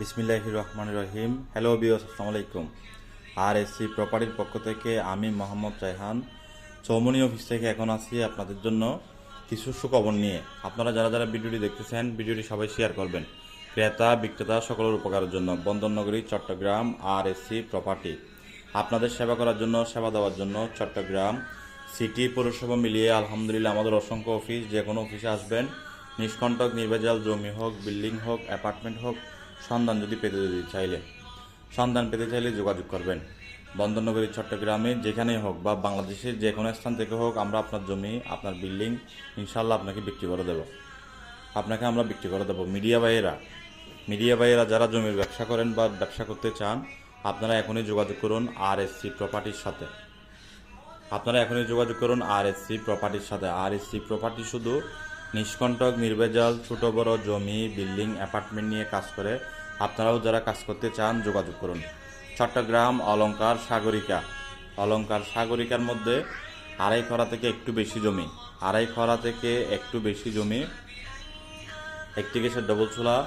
বিসমিল্লাহ রহমান রহিম। হ্যালো বিওস আসসালামু আলাইকুম। আর এসসি প্রপার্টির পক্ষ থেকে আমি মোহাম্মদ রায়হান। চৌমনি অফিস থেকে এখন আছি আপনাদের জন্য কিছু সুখবর নিয়ে। আপনারা যারা যারা ভিডিওটি দেখতেছেন, ভিডিওটি সবাই শেয়ার করবেন। ক্রেতা, বিক্রেতা সকলের উপকারের জন্য। বন্দরনগরী, চট্টগ্রাম আর এসসি প্রপার্টি আপনাদের সেবা করার জন্য, সেবা দেওয়ার জন্য চট্টগ্রাম সিটি পৌরসভা মিলিয়ে আলহামদুলিল্লাহ আমাদের অসংখ্য অফিস যে কোনো অফিসে আসবেন। নিষ্কণ্টক, নির্ভেজাল, জমি হোক বিল্ডিং হোক অ্যাপার্টমেন্ট হোক সন্ধান যদি পেতে যদি চাইলে। সন্ধান পেতে চাইলে যোগাযোগ করবেন। বন্দরনগরী চট্টগ্রামে যেখানেই হোক বা বাংলাদেশের যে কোনো স্থান থেকে হোক আমরা আপনার জমি, আপনার বিল্ডিং ইনশাল্লাহ আপনাকে বিক্রি করে দেব। আপনাকে আমরা বিক্রি করে দেবো। মিডিয়া ভাইয়েরা মিডিয়া ভাইয়েরা যারা জমির ব্যবসা করেন বা ব্যবসা করতে চান, আপনারা এখনই যোগাযোগ করুন আর এসসি প্রপার্টির সাথে। আপনারা এখনই যোগাযোগ করুন আর এসসি প্রপার্টির সাথে। আর এসসি প্রপার্টি শুধু নিষ্কণ্টক নির্ভেজাল ছোট বড় জমি, বিল্ডিং, অ্যাপার্টমেন্ট নিয়ে কাজ করে। আপনারাও যারা কাজ করতে চান, যোগাযোগ করুন। চট্টগ্রাম অলঙ্কার সাগরিকা। অলংকার সাগরিকার মধ্যে আড়াই খরা থেকে একটু বেশি জমি। আড়াই খরা থেকে একটু বেশি জমি। একটি গ্যাসের ডবল চুলা,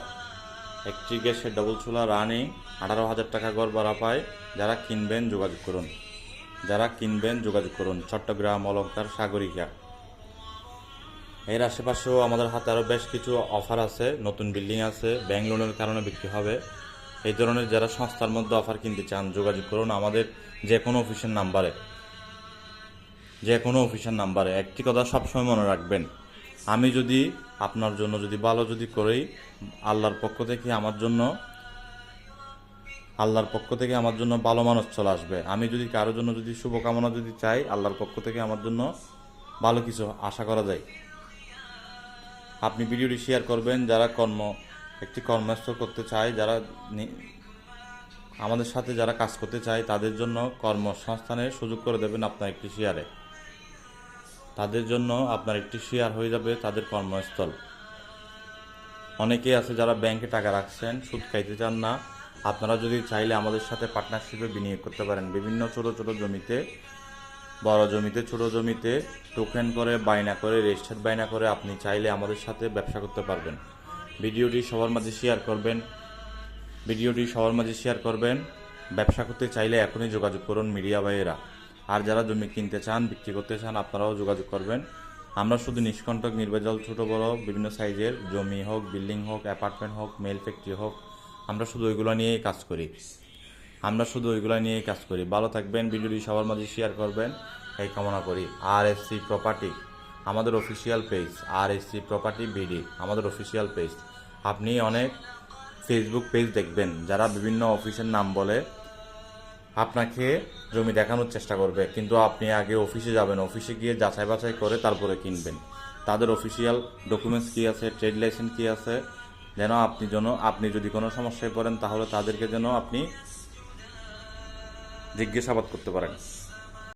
একটি গ্যাসের ডবল চুলা রানিং, আঠারো হাজার টাকা গড় ভাড়া পায়। যারা কিনবেন, যোগাযোগ করুন। যারা কিনবেন, যোগাযোগ করুন। চট্টগ্রাম অলংকার সাগরিকা। এর আশেপাশেও আমাদের হাতে আরও বেশ কিছু অফার আছে। নতুন বিল্ডিং আছে ব্যাংক লোনের কারণে বিক্রি হবে। এই ধরনের যারা সংস্থার মধ্যে অফার কিনতে চান, যোগাযোগ করুন আমাদের যে কোনো অফিসের নাম্বারে যে কোনো অফিসের নাম্বারে একটি কথা সবসময় মনে রাখবেন, আমি যদি আপনার জন্য যদি ভালো যদি করেই আল্লাহর পক্ষ থেকে আমার জন্য, আল্লাহর পক্ষ থেকে আমার জন্য ভালো মানুষ চলে আসবে। আমি যদি কারোর জন্য যদি শুভকামনা যদি চাই, আল্লাহর পক্ষ থেকে আমার জন্য ভালো কিছু আশা করা যায়। আপনি ভিডিওটি শেয়ার করবেন, যারা কর্ম, একটি কর্মস্থ করতে চায়, যারা আমাদের সাথে যারা কাজ করতে চায়, তাদের জন্য কর্মসংস্থানের সুযোগ করে দেবেন আপনার একটি শেয়ারে। তাদের জন্য আপনার একটি শেয়ার হয়ে যাবে তাদের কর্মস্থল। অনেকেই আছে যারা ব্যাংকে টাকা রাখছেন, সুদ খাইতে চান না। আপনারা যদি চাইলে আমাদের সাথে পার্টনারশিপে বিনিয়োগ করতে পারেন। বিভিন্ন ছোট ছোট জমিতে বড় জমিতে, ছোট জমিতে টোকেন করে, বায়না করে রেজিস্টার্ড বায়না করে আপনি চাইলে আমাদের সাথে ব্যবসা করতে পারবেন। ভিডিওটি সবার মাঝে শেয়ার করবেন। ভিডিওটি সবার মাঝে শেয়ার করবেন। ব্যবসা করতে চাইলে এখনই যোগাযোগ করুন মিডিয়া ভাইয়েরা। আর যারা জমি কিনতে চান, বিক্রি করতে চান, আপনারাও যোগাযোগ করবেন। আমরা শুধু নিষ্কণ্টক নির্বাচল ছোট, বড়, বিভিন্ন সাইজের জমি হোক বিল্ডিং হোক অ্যাপার্টমেন্ট হোক মেল ফ্যাক্টরি হোক, আমরা শুধু ওইগুলো নিয়েই কাজ করি। আমরা শুধু ওইগুলো নিয়েই কাজ করি। ভালো থাকবেন, ভিডিওটি সবার মাঝে শেয়ার করবেন। এই কামনা করি। আর এস সি প্রপার্টি আমাদের official page R S C property BD আমাদের অফিসিয়াল পেজ আপনি অনেক ফেসবুক পেজ দেখবেন, যারা বিভিন্ন অফিসের নাম বলে আপনাকে জমি দেখানোর চেষ্টা করবে। কিন্তু আপনি আগে অফিসে যাবেন অফিসে গিয়ে যাচাই বাছাই করে তারপরে কিনবেন। তাদের অফিসিয়াল ডকুমেন্টস কী আছে ট্রেড লাইসেন্স কী আছে, যেন আপনি যেন, আপনি যদি কোনো সমস্যায় পড়েন, তাহলে তাদেরকে যেন আপনি জিজ্ঞাসাবাদ করতে পারেন।